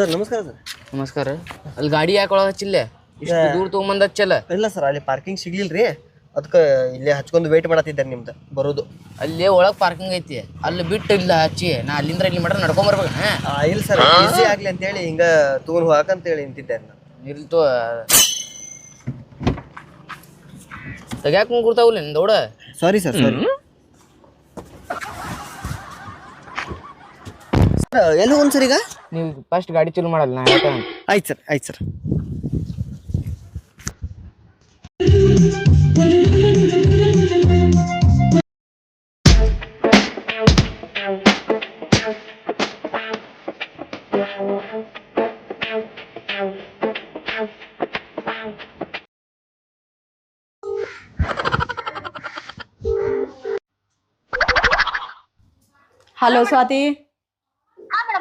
Sir ನಮಸ್ಕಾರ sir. ನಮಸ್ಕಾರ. ಅಲ್ಲಿ ಗಾಡಿ ಯಾಕೆ ಒಳಗೆ ಹಚ್ಚಿಲ್ಲ? ಇಷ್ಟು ದೂರ ತೊಗೊಂಬಂದ ಹಚ್ಚಲ್ಲ? ಇಲ್ಲ ಸರ್ ಅಲ್ಲಿ ಪಾರ್ಕಿಂಗ್ ಸಿಗ್ಲಿಲ್ರಿ. ಅದಕ್ಕೆ ಇಲ್ಲೇ ಹಚ್ಕೊಂಡು ವೇಟ್ ಮಾಡತ್ತಿದ್ದಾರೆ ನಿಮ್ದು ಬರೋದು. ಅಲ್ಲಿ ಒಳಗೆ ಪಾರ್ಕಿಂಗ್ ಐತಿ. ಅಲ್ಲಿ ಬಿಟ್ಟು ಇಲ್ಲ ಹಚ್ಚಿ. ನಾ ಅಲ್ಲಿಂದ ಇಲ್ಲಿ ಮಾಡ್ರೆ ನಡ್ಕೊಂಬರ್ಬೇಕು ಇಲ್ಲ ಸರ್ ಈಸಿ ಆಗ್ಲಿ ಅಂತೇಳಿ ಹಿಂಗ ತಗೊಂಡ್ ಹೋಗಕಂತೇಳಿ ನಿಂತಿದ್ದೆ ನಾನು. ಇರ್ತು ತೆಗ್ಯಾಕ ಕೂರ್ತಾವಲ್ಲ ನಿನ್ ದೌಡ? ಸಾರಿ ಸರ್ ಸಾರಿ ಎಲ್ಲಿ ಹೋಗೋಣ ಸರ್ ಈಗ? ನೀವು ಫಸ್ಟ್ ಗಾಡಿ ಚಲೋ ಮಾಡಲ್ಲ ನಾ ಹೇಳ್ತೇನೆ. ಆಯ್ತು ಸರ್ ಆಯ್ತು ಸರ್. ಹಲೋ ಸ್ವಾತಿ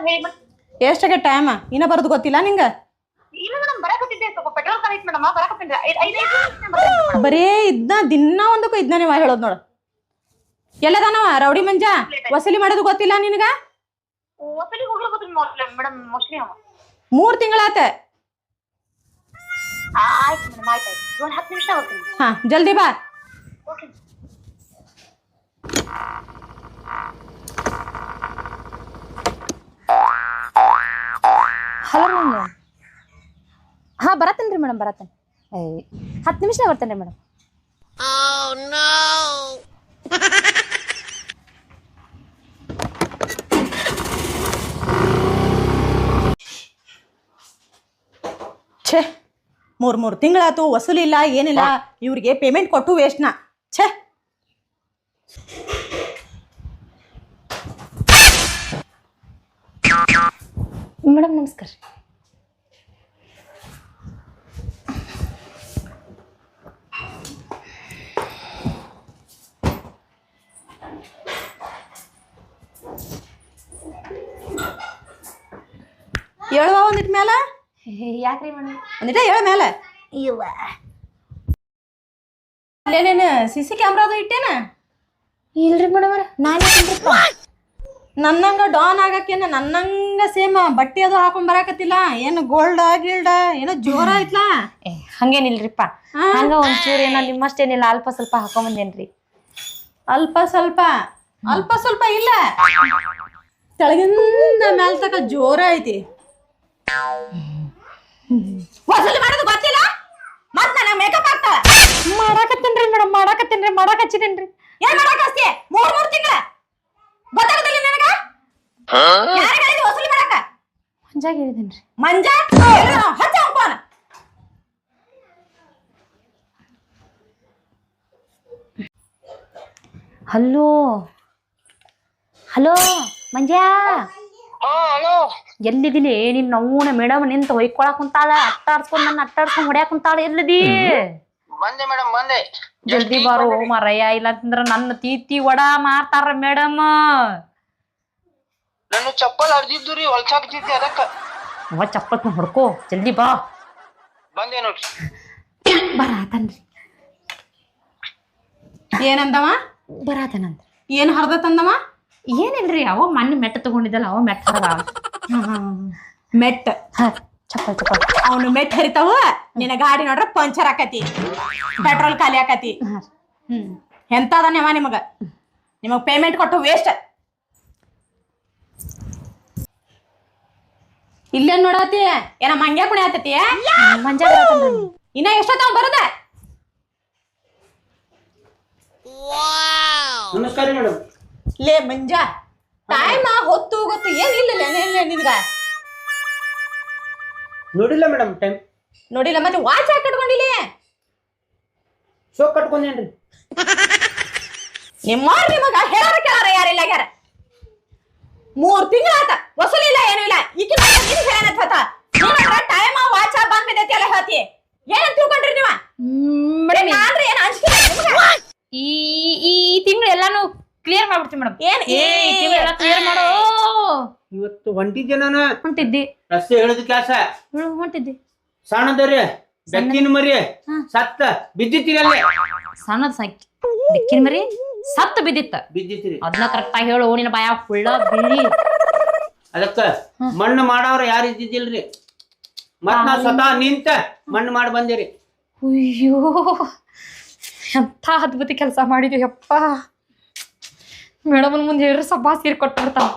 ಹೇಳಿ ಮೇಡಮ್ ಎಷ್ಟಾಗೆ ಟೈಮ್ ಇನ್ನ ಬರೋದು ಗೊತ್ತಿಲ್ಲ ನಿಂಗ? ಇಲ್ಲ ಮೇಡಮ್ ಬರಕತ್ತಿದ್ದೆ ಸ್ವಲ್ಪ ಪೆಟ್ರೋಲ್ ಖಾಲಿ ಮೇಡಮ್ ಬರೇ ಇದ್ನ ದಿನ ಒಂದಕ್ಕೂ ಇದ್ನ ನೀವ ಹೇಳೋದು ನೋಡು. ಎಲ್ಲದಾನವ? ರೌಡಿ ಮಂಜ? ವಸೂಲಿ ಮಾಡೋದು ಗೊತ್ತಿಲ್ಲ ನಿನಗ? ವಸೂಲಿ ಗೊತ್ತಿಲ್ಲ ಮೇಡಮ್ ಮೋಸ್ಟ್ಲಿ ಅವ. ಮೂರ್ ತಿಂಗಳಾತ. ಆಯ್ತು ಮೇಡಮ್ ಆಯ್ತು ಆಯ್ತು. ಒಂದ್ ಹತ್ತು ನಿಮಿಷ ಹೋಗ್ತೀನಿ. ಹಾ ಜಲ್ದಿ ಬಾ. ಓಕೆ ಹಲೋ ಮೇಡಮ್ ಹಾಂ ಬರತ್ತೇನೆ ರೀ ಮೇಡಮ್ ಬರತ್ತೇನೆ. ಏಯ್ ಹತ್ತು ನಿಮಿಷ ಬರ್ತೇನೆ ರೀ ಮೇಡಮ್ ಛೇ ಮೂರ್ ಮೂರ್ ತಿಂಗಳಾತು ವಸೂಲಿಲ್ಲ ಏನಿಲ್ಲ ಇವ್ರಿಗೆ ಪೇಮೆಂಟ್ ಕೊಟ್ಟು ವೇಸ್ಟ್ನಾ ಛೇ. ಮೇಡಮ್ ನಮಸ್ಕಾರ. ರೀ ಹೇಳುವ ಒಂದಿಟ್ ಮೇಲೆ ಯಾಕ್ರಿ ಮೇಡಮ್? ಒಂದಿಟ ಹೇಳ ಮೇಲೆ ಇವ. ಅಲ್ಲೇನೇನು ಸಿ ಸಿ ಕ್ಯಾಮ್ರಾದು ಇಟ್ಟೇನ? ಇಲ್ರಿ ಮೇಡಮ್ ನಾನು ನನ್ನಂಗ ಡಾನ್ ಆಗಕ್ಕೇನ ನನ್ನಂಗ ಸೇಮ್ ಬಟ್ಟೆ ಅದು ಹಾಕೊಂಡ್ ಬರಾಕತ್ತಿಲ್ಲ. ಏನು ಗೋಲ್ಡ ಗಿಲ್ಡ ಏನೋ ಜೋರ ಐತ್ಲಾ? ಏ ಹಂಗೇನಿಲ್ರಿಪ್ಪ. ಹಂಗ ಒಂಚೂರು ಏನೋ ನಿಮ್ಮಷ್ಟೇನಿಲ್ಲ ಅಲ್ಪ ಸ್ವಲ್ಪ ಹಾಕೊಂಬಂದೇನ್ರಿ. ಅಲ್ಪ ಸ್ವಲ್ಪ. ಅಲ್ಪ ಸ್ವಲ್ಪ ಇಲ್ಲ. ತೆಳಗಿಂದ ಮ್ಯಾಲ ತಕ ಜೋರ ಐತಿ. ವಸೂಲಿ ಮಾಡೋದು ಗೊತ್ತಿಲ್ಲ? ಮತ್ ನನಗೆ ಮೇಕಪ್ ಆಗ್ತಾಳ ಮಾಡಾಕತ್ತೇನ್ರಿ ಮೇಡಮ್ ಮಾಡಾಕತ್ತೇನ್ರಿ ಮಾಡಾಕ ಹಚ್ಚಿದೇನ್ರಿ ಏನ್ ಮಾಡಕ್ ಹಸ್ತಿ ಮೂರ್ ಮೂರ್ ತಿಂಗಳ? ಗೊತ್ತಾಗುದಿಲ್ಲ ನಿನಗ? ಯಾರಿಗ್ ಹೇಳಿದಿ ವಸೂಲಿ ಮಾಡಕ ಮಂಜಾಗ ಹೇಳಿದೇನ್ರಿ ಮಂಜ ಹಚ್ಚ ಫೋನ್ ಹಲೋ. ಹಲೋ ಮಂಜಾ. ಎಲ್ಲಿದಿಲಿ? ನಿನ್ನ ಅವನ ಮೇಡಮ್ ನಿಂತ ಹೊಯ್ಕೊಳಕ್ ಕುಂತಾಳ ಅಟ್ಟಾಡ್ಸ್ಕೊಂಡ್ ನನ್ನ ಅಟ್ಟಾಡ್ಸ್ಕೊಂಡ್ ಹೊಡ್ಯಾಕ್ ಕುಂತಾಳ ಎಲ್ಲಿದಿ? ಬಂದೆ ಮೇಡಮ್ ಬಂದೆ. ಜಲ್ದಿ ಬಾರು ಮರಯ್ಯ ಇಲ್ಲ ಅಂತಂದ್ರ ನನ್ನ ತೀತಿ ವಡ ಮಾಡ್ತಾರ ಮೇಡಮ್. ನನ್ನ ಚಪ್ಪಲ್ ಹರ್ದಿದ್ದು ರೀ ಹೊಲ್ಸಾಕ್ತಿದ್ದೆ ಅದಕ್ಕ. ಅವ ಚಪ್ಪತ್ ಹೊಡ್ಕೋ ಜಲ್ದಿ ಬಾ. ಬಂದೆ ನೋಡ್ರಿ. ಬರಾತನ್ರಿ ಏನಂದವ? ಬರಾತನಂತ ಏನ್ ಹರ್ದ ತಂದವ ಏನಿಲ್ರಿ ಅವ ಮೊನ್ನೆ ಮೆಟ್ಟ ತಗೊಂಡಿದ್ದಲ್ಲ ಅವ ಮೆಟ್ಟ ಮೆಟ್ಟ. ಮೆಟ್ ಚಪ್ಪಲ್ ಚಪ್ಪಲ್. ಅವನು ಮೆಟ್ ಹರಿತಾವ ನಿನ್ನ ಗಾಡಿ ನೋಡ್ರ ಪಂಚರ್ ಆಕತಿ ಪೆಟ್ರೋಲ್ ಖಾಲಿ ಆಕತಿ. ಹ್ಮ್. ಎಂತದನ್ಯವ ನಿಮಗ? ನಿಮಗ್ ಪೇಮೆಂಟ್ ಕೊಟ್ಟು ವೇಸ್ಟ್ ಇಲ್ಲೇನ್ ನೋಡತಿ? ಏನ ಮಂಗ್ಯ ಕುಣಿ ಆತತಿ? ಇನ್ನ ಎಷ್ಟೊತ್ತ ಬರುದ? ನಮಸ್ಕಾರ ಮೇಡಮ್ ಲೇ ಮಂಜಾ ಟೈಮ್ ಹೊತ್ತು ಗೊತ್ತು ಏನ್ ಇಲ್ಲ ನಿನ್ಗ? ನೋಡಿಲ್ಲ ಮೇಡಮ್ ಟೈಮ್ ನೋಡಿಲ್ಲ ಮತ್ತೆ ವಾಚ್ ಹಾಕಿ ಕಟ್ಕೊಂಡಿಲ್ಲ? ಶೋ ಕಟ್ಕೊಂಡೇನ್ರಿ. ನಿಮ್ಮ ನಿಮಗ ಹೇಳಾರ ಕೇಳಾರ ಯಾರಿಲ್ಲ ಯಾರ? ಮೂರ್ ತಿಂಗಳಾತ ವಸೂಲಿ ಇಲ್ಲ ಏನು ಇಲ್ಲ. ಈಕಿ ನಿನ್ ಹೇಳತ್ತ ಟೈಮ್ ವಾಚ ಬಂದ್ ಬಿದ್ದೈತಿ ಅಲ್ಲ ಹೇಳ್ತಿ. ಏನಂತ ತಿಳ್ಕೊಂಡ್ರಿ ನೀವ? ನಾನ್ರಿ ಏನ್ ಅಂಜಿಕೆ ಈ ಈ ತಿಂಗಳು ಎಲ್ಲಾನು ಕ್ಲಿಯರ್ ಮಾಡ್ಬಿಡ್ತೀನಿ ಮೇಡಮ್ ಏನ್? ಎಲ್ಲ ಕ್ಲಿಯರ್ ಮಾಡೋ. ಇವತ್ತು ಹೊಂಟಿದ್ದೆ ನಾನು? ಹೊಂಟಿದ್ದಿ. ರಸ್ತೆ ಹೇಳಿದ ಕೆಲಸ. ಹೊಂಟಿದ್ದಿ. ಸಣ್ಣದರಿ ಬೆಕ್ಕಿನ ಮರಿ ಸತ್ತ ಬಿದ್ದಿತ್ತೀರಿ ಸಣ್ಣದ ಸಣ್ಣದ್ ಸಾಕಿ. ಬೆಕ್ಕಿನ ಮರಿ ಸತ್ತು ಬಿದ್ದಿತ್ತ. ಬಿದ್ದಿತ್ತೀರಿ. ಅದನ್ನ ಕರೆಕ್ಟ್ ಆಗಿ ಹೇಳು ನಿನ್ನ ಬಾಯ ಹುಳ್ಳ ಬಿಳಿ. ಅದಕ್ಕ ಮಣ್ಣು ಮಾಡವ್ರ ಯಾರು ಇದ್ದಿದ್ದಿಲ್ರಿ? ಮತ್ ನಾ ಸ್ವತಃ ನಿಂತ ಮಣ್ಣು ಮಾಡಿ ಬಂದಿರಿ. ಅಯ್ಯೋ ಎಂಥ ಅದ್ಭುತ ಕೆಲಸ ಮಾಡಿದ್ವಿ ಯಪ್ಪ. ಮೇಡಮನ್ ಮುಂದೆ ಹೇಳ್ರಿ ಸಬ್ಬಾ ಸೀರೆ ಕೊಟ್ಬಿಡ್ತಾವ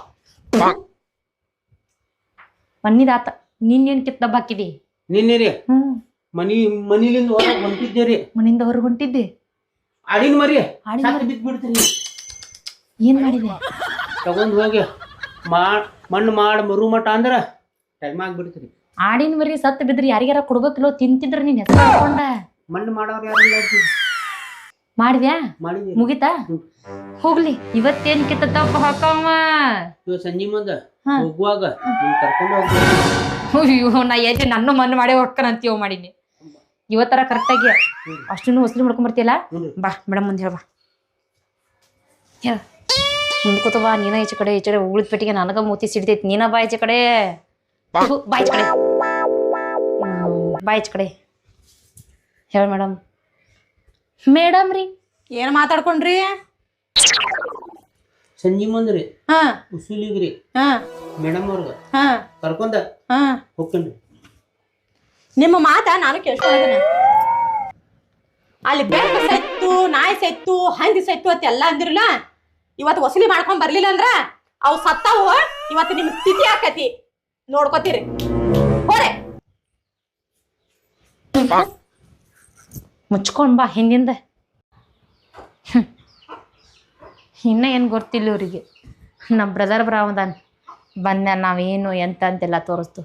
ಮನ್ನಿದಾತ ನಿನ್ನೇನ್ ಕಿತ್ತ ಹಾಕಿದಿ? ನಿನ್ನಿರಿ. ಹ್ಮ್. ಮನಿ ಮನಿಲಿಂದ ಹೊರಗೆ ಹೊಂಟಿದ್ದೀರಿ. ಮನಿಂದ ಹೊರಗೆ ಹೊಂಟಿದ್ದೆ? ಆಡಿನ ಮರಿ ಆಡಿನ ಮರಿ? ಬಿದ್ದು ಏನ್ ಮಾಡಿದೆ? ತಗೊಂಡ್ ಹೋಗಿ ಮಾಡ್ ಮಣ್ಣು ಮಾಡಿ ಮರು ಮಠ ಅಂದ್ರ ಟೈಮ್ ಆಗ್ಬಿಡ್ತೀರಿ ಆಡಿನ ಮರಿ ಸತ್ತು ಬಿದ್ರಿ ಯಾರಿಗಾರ ಕೊಡ್ಬೇಕಿಲ್ಲೋ ತಿಂತಿದ್ರ ನೀನ್ ಹೆಸರು ಮಣ್ಣು ಮಾಡೋರು ಯಾರು. ಮಾಡಿದ್ಯಾ? ಮಾಡಿದೀರಿ ಮುಗಿತಾ? ಹೋಗ್ಲಿ ಇವತ್ತೇನ್ ಕಿತ್ತಪ್ಪ ಹಾಕವ ಇವ್ ಸಂಜೆ ಮುಂದ ಹಾ. ಹೋಗುವಾಗ ನಿಮ್ ಕರ್ಕೊಂಡು ಹೋಗ್ತೀವಿ ಅಯ್ಯೋ ನಾ ಎಲ್ಲಿ ನನ್ನ ಮಣ್ಣು ಮಾಡೇ ಹೊಕ್ಕನಂತೀವ ಮಾಡೀನಿ. ಇವತ್ತರ ಕರೆಕ್ಟಾಗಿ ಅಷ್ಟನ್ನು ಹೊಸ್ಲಿ ಮಾಡ್ಕೊಂಡ್ ಬರ್ತಿಯಲ್ಲ ಬಾ ಮೇಡಮ್ ಮುಂದೆ ಹೇಳ್ಬಾ ಹೇಳ. ಬಾ ನೀನ ಈಚೆ ಕಡೆ ಈಚೆ ಕಡೆ ಉಳಿದ ಪೆಟ್ಟಿಗೆ ನನಗ ಮೂತಿ ಸಿಡ್ತೈತಿ ನೀನ ಬಾ ಈಚೆ ಕಡೆ. ಥು, ಬಾ ಈಚೆ ಕಡೆ. ಹ್ಮ್, ಬಾ ಈಚೆ ಕಡೆ. ಹೇಳ ಮೇಡಮ್ ಮೇಡಮ್ ರೀ. ಏನ್ ಮಾತಾಡ್ಕೊಂಡ್ರಿ? ಸಂಜೆ ಮುಂದ್ರಿ. ಹಾ. ಉಸುಲಿಗ್ರಿ. ಹಾ. ಮೇಡಮ್ ಅವ್ರಗ. ಹಾ. ಕರ್ಕೊಂಡ. ಹಾ. ಹೋಗ್ಕಂಡ್ರಿ ನಿಮ್ಮ ಮಾತ ನಾನು ಕೇಳ್ಸ್ಕೊಳಗನ ಅಲ್ಲಿ ಬೆಳಕ ಸೆತ್ತು ನಾಯಿ ಸೆತ್ತು ಹಂದಿ ಸೆತ್ತು ಅಂತ ಎಲ್ಲ ಅಂದಿರಲ್ಲ ಇವತ್ತು ವಸೂಲಿ ಮಾಡ್ಕೊಂಡ್ ಬರ್ಲಿಲ್ಲ ಅಂದ್ರ ಅವು ಸತ್ತಾವು. ಇವತ್ತು ನಿಮ್ ತಿಥಿ ಆಕತಿ. ನೋಡ್ಕೋತೀರಿ. ಹೋರೆ ಮುಚ್ಕೊಂಡ್ ಬಾ ಹಿಂದಿಂದ. ಇನ್ನೂ ಏನು ಗೊತ್ತಿಲ್ಲ ಇವರಿಗೆ. ನಮ್ಮ ಬ್ರದರ್ ಬರಾವದಾನ ಬಂದ ನಾವೇನು ಎಂತ ಅಂತೆಲ್ಲ ತೋರಿಸ್ತು.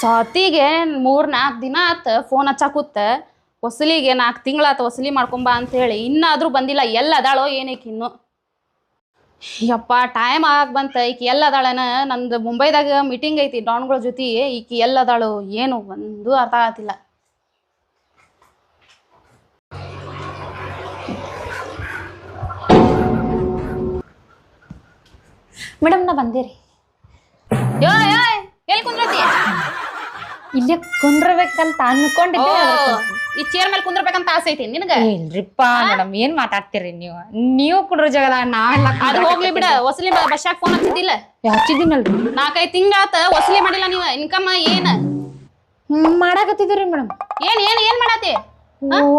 ಸಾತಿಗೆ ಮೂರ್ ನಾಲ್ಕು ದಿನ ಆತ ಫೋನ್ ಹಚ್ಚಾಕೂತ ಹೊಸಲಿಗೆ ನಾಲ್ಕು ತಿಂಗಳಾತ ಮಾಡ್ಕೊಂಬ ಮಾಡ್ಕೊಂಬಾ ಅಂತೇಳಿ ಇನ್ನಾದ್ರೂ ಬಂದಿಲ್ಲ. ಎಲ್ಲ ಅದಾಳೋ ಏನೈತಿ ಇನ್ನು? ಯಪ್ಪ ಟೈಮ್ ಆಗ ಬಂತ. ಈಕಿ ಎಲ್ಲ ಅದಾಳನ ನಂದು ಮುಂಬೈದಾಗ ಮೀಟಿಂಗ್ ಐತಿ ಡಾನ್ಗಳ ಜೊತೆ. ಈಕಿ ಎಲ್ಲ ಅದಾಳು ಏನು? ಒಂದು ಅರ್ಥ ಆಗತ್ತಿಲ್ಲ. ಮೇಡಮ್ ನಾ ಬಂದೇರಿ ಯೋ ಯೋ ಎಲ್ಲಿ ಕುಂದ್ರತಿ? ಇಲ್ಲೇ ಕುಂದ್ರಬೇಕಂತ ಅನ್ಕೊಂಡಿದ್ದೆ ಈ ಚೇರ್ ಮೇಲೆ ಕುಂದ್ರಬೇಕಂತ ಆಸೆ ಐತಿ ನಿನಗ? ಇಲ್ರಿಪ್ಪ ಮೇಡಮ್ ಏನ್ ಮಾತಾಡ್ತೀರಿ ನೀವು? ನೀವು ಕುಡ್ರ ಜಗದ ನಾವೆಲ್ಲ ಅದು ಹೋಗ್ಲಿ ಬಿಡ ವಸೂಲಿ ಬಸ್ಸಾಗ ಫೋನ್ ಹಚ್ಚಿದ್ದಿಲ್ಲ. ಹಚ್ಚಿದ್ದೀನಲ್ರಿ. ನಾಲ್ಕೈದು ತಿಂಗಳಾತ ವಸೂಲಿ ಮಾಡಿಲ್ಲ ನೀವು ಇನ್ಕಮ್ ಏನ್? ಹ್ಮ್ ಮಾಡಾಕತ್ತಿದ್ರಿ ಮೇಡಮ್. ಏನ್ ಏನ್ ಏನ್ ಮಾಡತ್ತಿ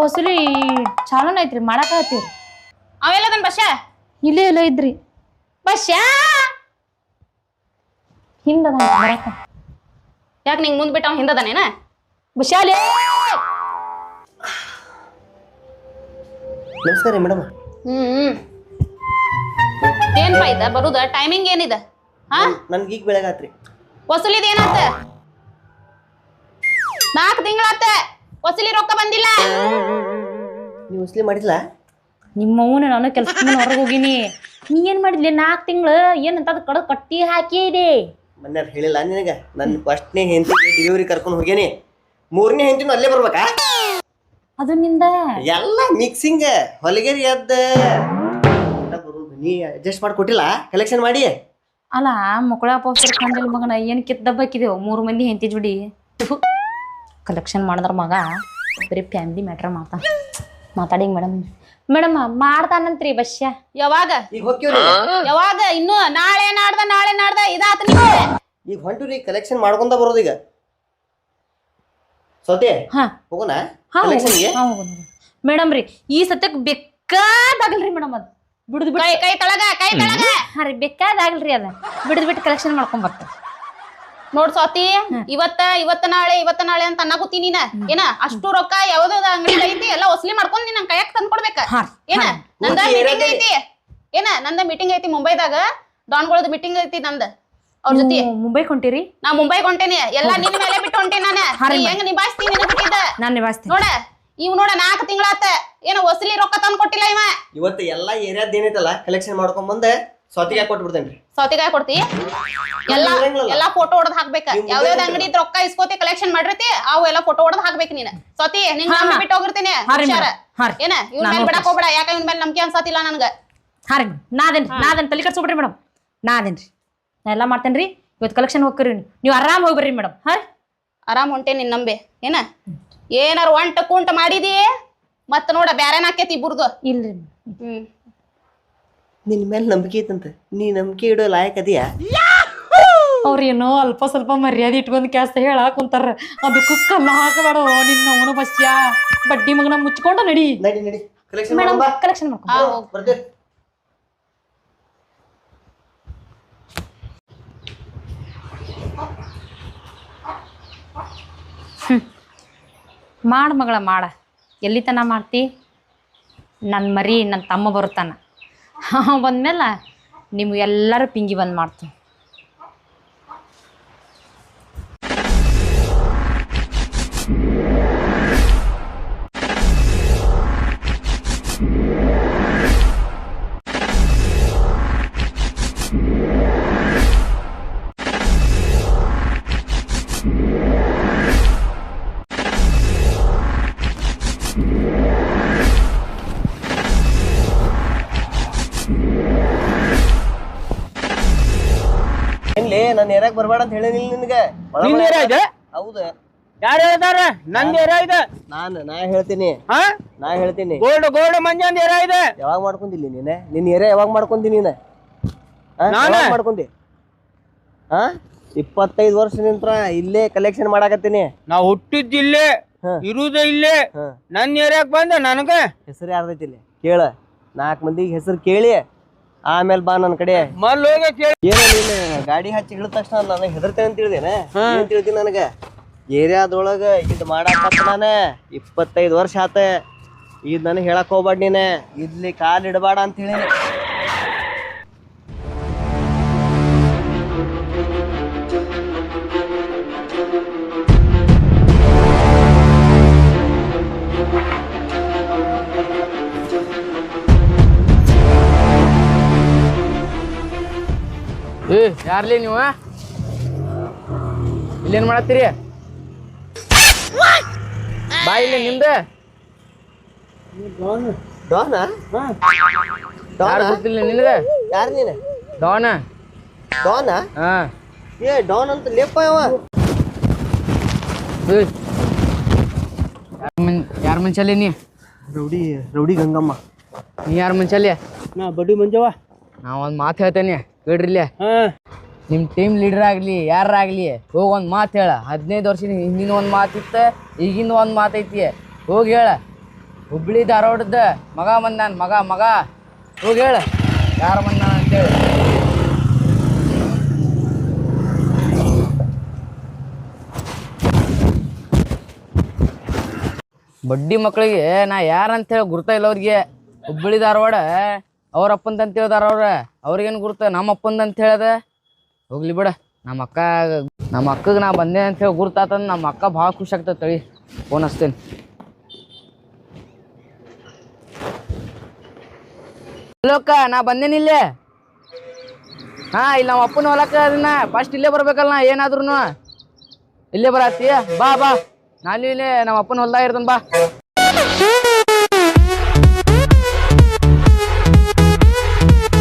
ವಸೂಲಿ ಚಾಲನ ಐತ್ರಿ ಅವೆಲ್ಲ ಅದನ್ ಬಸ್ಸಾ? ಇಲ್ಲೇ ಇಲ್ಲ ಇದ್ರಿ. ಬಸ್ಸಾ? ಹಿಂದದ ಬರಾಕ ಯಾಕೆ ನಿಂಗೆ ಮುಂದೆ ಬಿಟ್ಟು ಅವ್ನು ಹಿಂದದಾನೇನ? ಬಶಾಲೆ ನಮಸ್ಕಾರ ಮೇಡಮ್. ಹ್ಮ್ ಏನ್ಪಾ ಇದ? ಬರುದ? ಟೈಮಿಂಗ್ ಏನಿದ? ಹಾ? ನನ್ಗೆ ಈಗ ಬೆಳಗಾತ್ರಿ ವಸೂಲಿದ ಏನಾತ? ನಾಲ್ಕು ತಿಂಗಳಾತ. ವಸೂಲಿ ರೊಕ್ಕ ಬಂದಿಲ್ಲ. ನೀವು ವಸೂಲಿ ಮಾಡಿದ್ಲ? ನಿಮ್ಮ ಅವನ ನಾನು ಕೆಲ್ಸದಿಂದ ಹೊರಗೆ ಹೋಗಿನಿ. ನೀ ಏನ್ ಮಾಡಿದ್ಲಿ ನಾಲ್ಕು ತಿಂಗಳು? ಏನಂತ ಅದು ಕಡ ಕಟ್ಟಿ ಹಾಕಿದೆ ಮೊನ್ನೆ ಹೇಳಿಲ್ಲ ನಿನಗೆ? ನನ್ನ ಫಸ್ಟ್ನೇ ಹೆಂಡತಿ ಡಿಲಿವರಿ ಕರ್ಕೊಂಡು ಹೋಗೇನಿ ಮೂರನೇ ಹೆಂಡತಿನೂ ಅಲ್ಲೇ ಬರ್ಬೇಕಾ? ಅದು ನಿಂದ? ಎಲ್ಲ ಮಿಕ್ಸಿಂಗ್ ಹೊಲಗೇರಿ ಅದ್ದ ನೀ ಅಡ್ಜಸ್ಟ್ ಮಾಡಿ ಕೊಟ್ಟಿಲ್ಲ ಕಲೆಕ್ಷನ್ ಮಾಡಿ? ಅಲ್ಲ ಮಕ್ಕಳ ಪೋಸ್ಟರ್ ಕಂಡಲ್ ಮಗನ ಏನ್ ಕಿದ್ದಬ್ಬಾಕಿದೆವು ಮೂರು ಮಂದಿ ಹೆಂಡತಿ ಜೋಡಿ. ಕಲೆಕ್ಷನ್ ಮಾಡಿದ್ರ ಮಗ ಬರೀ ಫ್ಯಾಮಿಲಿ ಮ್ಯಾಟ್ರ್ ಮಾತಾ. ಮಾತಾಡಿ ಮೇಡಮ್ ಮೇಡಮ್ ಮಾಡ್ತಾನಂತ್ರಿ ಬಶ್ಯ ಯಾವಾಗ? ಈಗ ಹೋಗ್ತೀವ್ರಿ. ಯಾವಾಗ? ಇನ್ನು ನಾಳೆ ನಾಡ್ದ ನಾಳೆ ನಾಡ್ದ ಇದಾತ ಈಗ ಹೊಂಟಿವ್ರಿ ಕಲೆಕ್ಷನ್ ಮಾಡ್ಕೊಂತ ಬರೋದು ಈಗ. ಸೌತೆ ಹಾ. ಹೋಗೋಣ? ಹಾ ಕಲೆಕ್ಷನ್ಗೆ ಮೇಡಮ್ ರೀ ಈ ಸತ್ಯಕ್ ಬೇಕಾದಾಗಲ್ರಿ ಮೇಡಮ್ ಅದು. ಬಿಡುದು ಬಿಡು ಕೈ ಕೈ ತಳಗ ಕೈ ತಳಗ. ಹಾ ರೀ ಬೇಕಾದಾಗಲ್ರಿ ಅದ. ಬಿಡುದು ಬಿಟ್ಟು ಕಲೆಕ್ಷನ್ ಮಾಡ್ಕೊಂಡ್ ಬರ್ತಾರೆ. ನೋಡ್ ಸ್ವಾತಿ ಇವತ್ತ ಇವತ್ತ ನಾಳೆ ಇವತ್ತ ನಾಳೆ ಅಂತ ಅನ್ನಕೂತಿ ನೀನ? ಏನ? ಅಷ್ಟು ರೊಕ್ಕ ಯಾವ್ದೋ ಅಂಗಡಿ ಐತಿ? ಎಲ್ಲ ವಸೂಲಿ ಮಾಡ್ಕೊಂಡ್ ನೀನ್ ಕೈಯಾಗ ತಂದ್ ಕೊಡ್ಬೇಕ. ಏನ? ನಂದ ಮೀಟಿಂಗ್ ಐತಿ. ಏನ? ನಂದ ಮೀಟಿಂಗ್ ಐತಿ ಮುಂಬೈದಾಗ. ಡಾನ್ಗಳದ ಮೀಟಿಂಗ್ ಐತಿ ನಂದ. ಅವ್ರ ಜೊತೆ. ಮುಂಬೈ ಕೊಂಟಿರಿ ನಾ ಮುಂಬೈ ಹೊಂಟೇನಿ. ಎಲ್ಲಾ ನಿನ್ ಮೇಲೆ ಬಿಟ್ಟು ಹೊಂಟೇನಿ ನಾನು. ನೀ ಹೆಂಗ್ ನಿಭಾಯಿಸ್ತೀನಿ ಬಿಟ್ಟಿದ್ದ? ನಾನು ನಿಭಾಯಿಸ್ತೀನಿ. ನೋಡ ಇವ್ ನೋಡ ನಾಕ್ ತಿಂಗಳಾತ. ಏನ ವಸೂಲಿ ರೊಕ್ಕ ತಂದ್ ಕೊಟ್ಟಿಲ್ಲ ಇವ? ಇವತ್ತು ಎಲ್ಲಾ ಏರಿಯಾದ ಏನೈತಲ್ಲ ಕಲೆಕ್ಷನ್ ಮಾಡ್ಕೊಂಡ್ ಬಂದೆ ಸೌತಿಗೆ ಕೊಟ್ಬಿಡ್ತೇನ್ರಿ. ಸೌತಿಕಾಯಿ ಕೊಡ್ತಿ? ಎಲ್ಲಾ. ಎಲ್ಲಾ ಫೋಟೋ ಹೊಡೆದ್ ಹಾಕ್ಬೇಕ. ಯಾವ್ದ ಯಾವ್ಯಾವ್ದು. ಅಂಗಡಿ ರೊಕ್ಕ ಇಸ್ಕೋತಿ ಕಲೆಕ್ಷನ್ ಮಾಡಿರ್ತಿ ಅವು ಎಲ್ಲಾ ಫೋಟೋ ಹೊಡೆದ್ ಹಾಕ್ಬೇಕು ನೀನ್. ಸೌತಿ ನಿಂಗ್ ನಂಬಿ ಬಿಟ್ಟು ಹೋಗಿರ್ತೀನಿ. ಹುಷಾರ. ಏನ ಇವ್ನ ಮೇಲೆ ಬಿಡಕ್. ಹೋಗ್ಬೇಡ. ಯಾಕ ಇವ್ನ ಮೇಲೆ ನಂಬಿಕೆ ಅನ್ಸತಿಲ್ಲ ನನ್ಗ? ಹಾ ರೀ. ನಾದೇನ್ ನಾದೇನ್ ತಲೆ ಕಟ್ಸ್ಕೊಬಿಡ್ರಿ ಮೇಡಮ್. ನಾದೇನ್ರಿ. ನಾ ಎಲ್ಲಾ ಮಾಡ್ತೇನ್ರಿ. ಇವತ್ತು ಕಲೆಕ್ಷನ್ ಹೋಗ್ರಿ ನೀವು. ಆರಾಮ್ ಹೋಗಿ ಬರ್ರಿ ಮೇಡಮ್. ಹಾ ಆರಾಮ್ ಹೊಂಟೆ ನಿನ್ ನಂಬೆ. ಏನ? ಏನಾರ ಒಂಟ ಕುಂಟ ಮಾಡಿದಿ? ಮತ್ತ ನೋಡ ಬ್ಯಾರೇನ ಆಕೇತಿ ಇಬ್ಬರದು. ಇಲ್ರಿ ಹ್ಮ್. ನಿನ್ ಮೇಲೆ ನಂಬಿಕೆ ಐತಂತ. ನೀ ನಂಬಿಕೆ ಇಡೋ ಲಾಯಕ್ ಅದೀಯಾ? ಅವ್ರೇನೋ ಅಲ್ಪ ಸ್ವಲ್ಪ ಮರ್ಯಾದೆ ಇಟ್ಕೊಂಡ್ ಕೆಲಸ ಹೇಳಾಕ್ ಕುಂತಾರ. ಅದಕ್ಕೂ ಕಲ್ಲ ಹಾಕಬೇಡ ನಿನ್ನ ಅವನು ಬಸ್ಯ? ಬಡ್ಡಿ ಮಗನ ಮುಚ್ಕೊಂಡು ನಡಿ. ನಡಿ ನಡಿ. ಕಲೆಕ್ಷನ್ ಮೇಡಮ್ ಮಾಡೋಣ ಕಲೆಕ್ಷನ್ ಮಾಡ್ಕೊ. ಆ ಹೋಗ್. ಬರ್ತೀವಿ ಮಾಡ ಮಗಳ ಮಾಡ. ಎಲ್ಲಿ ತನ ಮಾಡ್ತಿ? ನನ್ನ ಮರಿ ನನ್ನ ತಮ್ಮ ಬರುತ್ತಾನ. ಬಂದ್ಮೇಲೆ ನಿಮ್ಗೆ ಎಲ್ಲರೂ ಪಿಂಗಿ ಬಂದ್ ಮಾಡ್ತೀನಿ. ಏರಾಕ್ ಬರ್ಬೇಡ ಅಂತ ಹೇಳಿನಿಲ್ಲ ನಿನ್ಗೆ. ನಿನ್ ಏರಿಯಾ ಇದೆ? ಹೌದು. ಯಾರು ಹೇಳ್ತಾರ? ನಂದ್ ಏರಿಯಾ ಇದೆ. ನಾನು ನಾ ಹೇಳ್ತೀನಿ. ಹಾ? ನಾ ಹೇಳ್ತೀನಿ. ಗೋಲ್ಡ್ ಗೋಲ್ಡ್ ಮಂಜಂದ್ ಏರಿಯಾ ಇದೆ. ಯಾವಾಗ ಮಾಡ್ಕೊಂಡಿಲ್ಲ ನೀನೆ? ನಿನ್ನ ಏರಿಯಾ ಯಾವಾಗ ಮಾಡ್ಕೊಂಡಿ ನೀನೆ? ಆ? ನಾನೇ? ಯಾವಾಗ್ ಹಾ? ಇಪ್ಪತ್ತೈದು ವರ್ಷ ನಿಂತ್ರ ಇಲ್ಲೇ ಕಲೆಕ್ಷನ್ ಮಾಡಾಕತ್ತೀನಿ. ನಾ ಹುಟ್ಟಿದ್ ಇಲ್ಲೇ ಹಾ. ಇರುದ ಇಲ್ಲೇ ಹಾ. ನನ್ ಏರಿಯಾಕ್ ಬಂದ ನನಗ. ಹೆಸರು ಯಾರ್ದೈತಿ ಇಲ್ಲಿ? ಕೇಳ. ನಾಲ್ಕು ಮಂದಿಗೆ ಹೆಸರು ಕೇಳಿ. ಆಮೇಲೆ ಬಾ ನನ್ ಕಡೆ. ಮಲ್ ಹೋಗಿ ಕೇಳಿ. ಏನೋ ನೀನು ಗಾಡಿ ಹಚ್ಚಿ ಹಿಡಿದ ತಕ್ಷಣ ನನಗೆ ಹೆದರ್ತೇನೆ ಅಂತ ತಿಳಿದೇನೆ ಏನ್? ತಿಳಿದಿ ನನಗೆ? ಏರಿಯಾದೊಳಗ ಇದು ಮಾಡಾಕತ್ತ ನಾನು. ಇಪ್ಪತ್ತೈದು ವರ್ಷ ಆತ. ಇದು ನನಗೆ ಹೇಳಕ್ ಹೋಗ್ಬಾಡ್ ನೀನೆ. ಇಲ್ಲಿ ಕಾಲ್ ಇಡಬೇಡ ಅಂತ ಹೇಳಿ. ಏ ಯಾರ್ಲಿ ನೀವು ಇಲ್ಲೇನ್ ಮಾಡತ್ತೀರಿ? ಬಾ ಇಲ್ಲಿ ನಿಮ್ದ. ಡಾನ. ಯಾರು ಡಾನ? ಗೊತ್ತಿಲ್ಲ ನಿನಗ? ಯಾರು ನೀನು? ಡಾನ. ಡಾನ? ಹಾ. ಏ ಡಾನ್ ಅಂತ ಲೇಪ ಅವ. ಯಾರ ಮನ್ಷಲ್ಲಿ ನೀ? Rowdy rowdy Gangamma. ನೀ ಯಾರ ಮನ್ಷಲ್ಲಿ? ನಾ ಬಡ್ಡಿ ಮಂಜವ್ವ. ನಾ ಒಂದ್ ಮಾತು ಹೇಳ್ತೇನೆ. ಕೇಳ್ರಿಲ್ಲ? ನಿಮ್ ಟೀಮ್ ಲೀಡರ್ ಆಗ್ಲಿ ಯಾರಾಗ್ಲಿ ಹೋಗ್ ಒಂದ್ ಮಾತು ಹೇಳ. ಹದಿನೈದು ವರ್ಷ ಹಿಂದಿನ ಒಂದ್ ಮಾತಿತ್ತ ಈಗಿನ ಒಂದ್ ಮಾತೈತಿ ಹೋಗಿ ಹೇಳ. ಹುಬ್ಳಿ ಧಾರವಾಡದ ಮಗ ಬಂದಾನ ಮಗ ಮಗ. ಹೋಗಿ ಹೇಳ. ಯಾರ ಬಂದಾನ ಅಂತೇಳಿ. ಬಡ್ಡಿ ಮಕ್ಕಳಿಗೆ ನಾ ಯಾರಂತ ಹೇಳಿ ಗುರ್ತ ಇಲ್ಲ ಅವ್ರಿಗೆ. ಹುಬ್ಬಳ್ಳಿ ಧಾರವಾಡ ಅವ್ರ ಅಪ್ಪಂದ ಅಂತ ಹೇಳ್ದಾರ ಅವ್ರ. ಅವ್ರಿಗೇನು ಗುರುತ? ನಮ್ಮ ಅಪ್ಪಂದ ಅಂತ ಹೇಳದ? ಹೋಗ್ಲಿ ಬಿಡ. ನಮ್ಮ ಅಕ್ಕ, ನಮ್ಮ ಅಕ್ಕಗೆ ನಾ ಬಂದೆ ಅಂತ ಹೇಳಿ ಗುರ್ತಾತಂದ್ ನಮ್ಮ ಅಕ್ಕ ಭಾಳ ಖುಷಿ ಆಗ್ತದೆ ತಳಿ ಫೋನ್ ಹಚ್ತೇನೆ. ಹಲೋ ಅಕ್ಕ, ನಾ ಬಂದೇನಿ ಇಲ್ಲೇ? ಹಾ, ಇಲ್ಲಿ ನಮ್ಮ ಅಪ್ಪನ ಹೊಲಕ್ಕ ಅದನ್ನ. ಫಸ್ಟ್ ಇಲ್ಲೇ ಬರ್ಬೇಕಲ್ಲ ನಾ ಏನಾದ್ರು ಇಲ್ಲೇ ಬರತ್ತೀಯ? ಬಾ ಬಾ. ನಾನು ಇಲ್ಲೇ ನಮ್ಮ ಅಪ್ಪನ ಹೊಲ್ದಾಗ ಇರ್ತಾನೆ, ಬಾ.